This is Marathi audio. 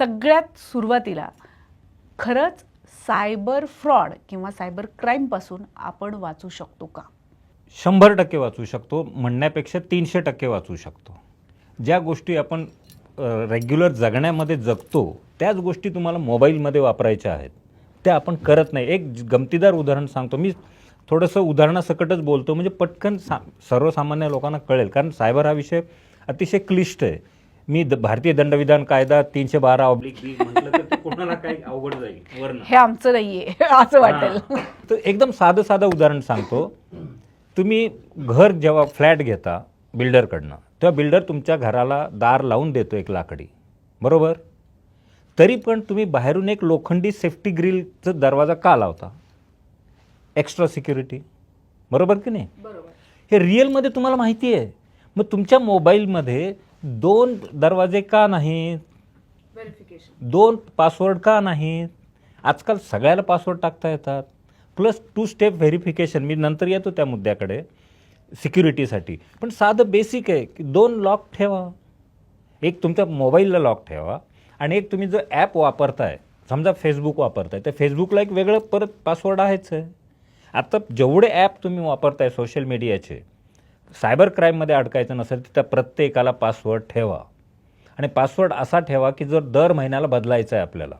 सगळ्यात सुरुवातीला खरंच सायबर फ्रॉड किंवा सायबर क्राईमपासून आपण वाचू शकतो का? शंभर टक्के वाचू शकतो म्हणण्यापेक्षा तीनशे टक्के वाचू शकतो. ज्या गोष्टी आपण रेग्युलर जगण्यामध्ये जगतो त्याच गोष्टी तुम्हाला मोबाईलमध्ये वापरायच्या आहेत. त्या आपण करत नाही. एक गमतीदार उदाहरण सांगतो. मी थोडंसं उदाहरणासकटच बोलतो म्हणजे पटकन सा सर्वसामान्य लोकांना कळेल. कारण सायबर हा विषय अतिशय क्लिष्ट आहे. मी द भारतीय दंडविधान कायदा तीनशे बारा ऑब्लिक म्हटलं तर ते कोणाला काही अवघड जाईल? वर्ण हे आमचं नाहीये असं वाटेल. तर एकदम साधं साधं उदाहरण सांगतो. तुम्ही घर जेव्हा फ्लॅट घेता बिल्डरकडनं तेव्हा बिल्डर तुमच्या घराला दार लावून देतो एक लाकडी. बरोबर? तरी पण तुम्ही बाहेरून एक लोखंडी सेफ्टी ग्रिलचा दरवाजा का लावता? एक्स्ट्रा सिक्युरिटी बरोबर की नाही? हे रिअलमध्ये तुम्हाला माहिती आहे मग तुमच्या मोबाईलमध्ये दोन दरवाजे का नाहीत दोन पासवर्ड का नाहीत आजकाल सगळ्याला पासवर्ड टाकता येतात. प्लस टू स्टेप व्हेरिफिकेशन मी नंतर येतो त्या मुद्द्याकडे. सिक्युरिटीसाठी पण साधं बेसिक आहे की दोन लॉक ठेवा. एक तुमच्या मोबाईलला लॉक ठेवा आणि एक तुम्ही जो ॲप वापरताय समजा फेसबुक वापरताय तर फेसबुकला एक वेगळं परत पासवर्ड आहेच आहे. आता जेवढे ॲप तुम्ही वापरताय सोशल मीडियाचे सायबर क्राईममध्ये अडकायचं नसेल तर त्या प्रत्येकाला पासवर्ड ठेवा. आणि पासवर्ड असा ठेवा की जर दर महिन्याला बदलायचा आहे आपल्याला.